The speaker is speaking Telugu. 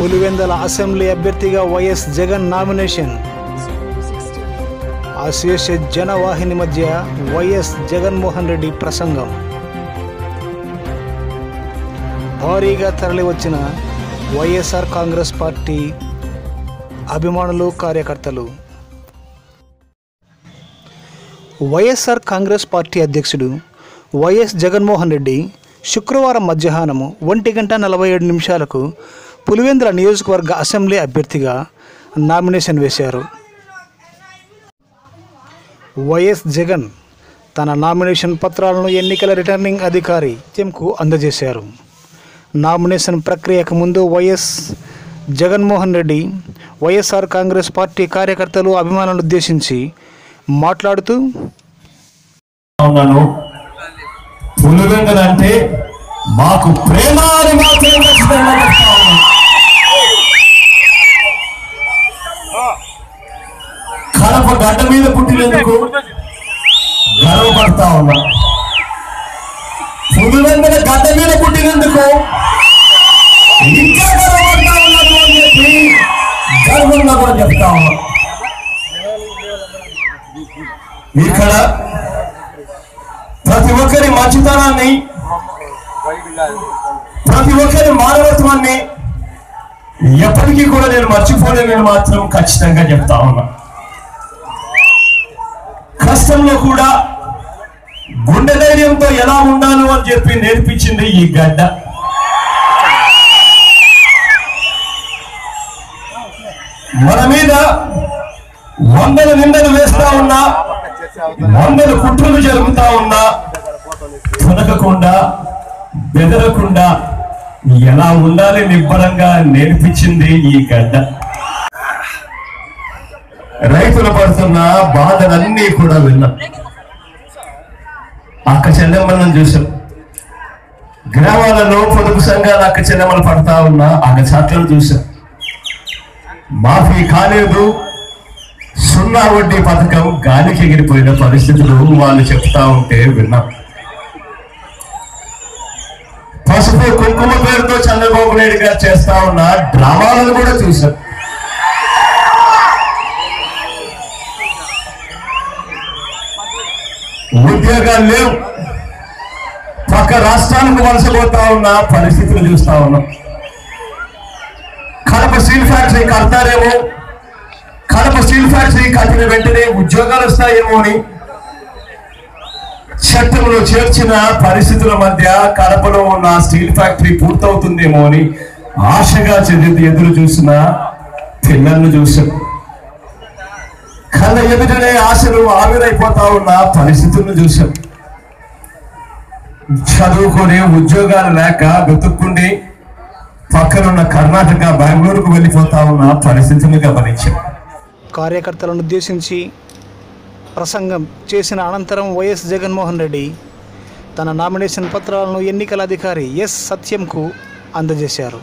పులివెందల అసెంబ్లీ అభ్యర్థిగా వైఎస్ జగన్ నామినేషన్. అశేష జనవాహిని మధ్య వైఎస్ జగన్మోహన్ రెడ్డి ప్రసంగం. భారీగా తరలివచ్చిన వైఎస్ఆర్ కాంగ్రెస్ పార్టీ అభిమానులు కార్యకర్తలు. వైఎస్ఆర్ కాంగ్రెస్ పార్టీ అధ్యక్షుడు వైఎస్ జగన్మోహన్ రెడ్డి శుక్రవారం మధ్యాహ్నము ఒంటి గంట నలభై ఏడు నిమిషాలకు పులివెందుల నియోజకవర్గ అసెంబ్లీ అభ్యర్థిగా నామినేషన్ వేశారు. వైఎస్ జగన్ తన నామినేషన్ పత్రాలను ఎన్నికల రిటర్నింగ్ అధికారి చెంకు అందజేశారు. నామినేషన్ ప్రక్రియకు ముందు YS Jaganmohan Reddy YSR Congress party కార్యకర్తలు అభిమానులను ఉద్దేశించి మాట్లాడుతూ ఉన్నాను పులివెందులంటే మాకు ప్రేమ అని మాత్రమే గడ్డ మీద పుట్టినందుకు గర్వపడతా ఉన్నా. పులివెందుల గడ్డ మీద పుట్టినందుకు ఇంకా గర్వపడతా ఉన్నాను అని చెప్పి గర్వంగా కూడా చెప్తా ఉన్నా. ఇక్కడ ప్రతి ఒక్కరి మంచితనాన్ని ప్రతి ఒక్కరి మానవత్వాన్ని ఎప్పటికీ కూడా నేను మర్చిపోలేనని మాత్రం ఖచ్చితంగా చెప్తా ఉన్నా. దేశంలో కూడా గుండె ధైర్యంతో ఎలా ఉండాలో అని చెప్పి నేర్పించింది ఈ గడ్డ. మన మీద వందల నిందలు వేస్తా ఉన్నా వందల కుట్రలు జరుగుతా ఉన్నా తొనకకుండా బెదరకుండా ఎలా ఉండాలి నిబ్బరంగా నేర్పించింది ఈ గడ్డ. రైతులు పడుతున్న బాధలన్నీ కూడా విన్నాం. అక్క చెల్లెమ్మలను చూసాం. గ్రామాలలో పొదుపు సంఘాలు అక్క చెల్లెమ్మలు పడతా ఉన్న అగచాట్లను చూసాం. మాఫీ కాలేదు. సున్నా వడ్డీ పథకం గాలికి ఎగిరిపోయిన పరిస్థితులు వాళ్ళు చెప్తా ఉంటే విన్నాం. పసుపు కుంకుమ పేరుతో చంద్రబాబు నాయుడు గారు చేస్తా ఉన్న డ్రామాలను కూడా చూసాం. ఉద్యోగాలు లేవు. పక్క రాష్ట్రానికి వలసపోతా ఉన్న పరిస్థితులు చూస్తా ఉన్నాం. కడప స్టీల్ ఫ్యాక్టరీ కడతారేమో. కడప స్టీల్ ఫ్యాక్టరీ కట్టిన వెంటనే ఉద్యోగాలు వస్తాయేమో అని చట్టంలో చేర్చిన పరిస్థితుల మధ్య కడపలో ఉన్న స్టీల్ ఫ్యాక్టరీ పూర్తవుతుందేమో అని ఆశగా చెంది ఎదురు చూసిన పిల్లలను చూసాం కళ్ళ ఎదుటనే ఆశలు ఆవిరైపోతా ఉన్న పరిస్థితులను చూశాం. చదువుకొని ఉద్యోగాలు లేక వెతుక్కుండి పక్కనున్న కర్ణాటక బెంగళూరుకు వెళ్ళిపోతా ఉన్న పరిస్థితులను గమనించాం. కార్యకర్తలను ఉద్దేశించి ప్రసంగం చేసిన అనంతరం వైఎస్ జగన్మోహన్ రెడ్డి తన నామినేషన్ పత్రాలను ఎన్నికల అధికారి ఎస్ సత్యంకు అందజేశారు.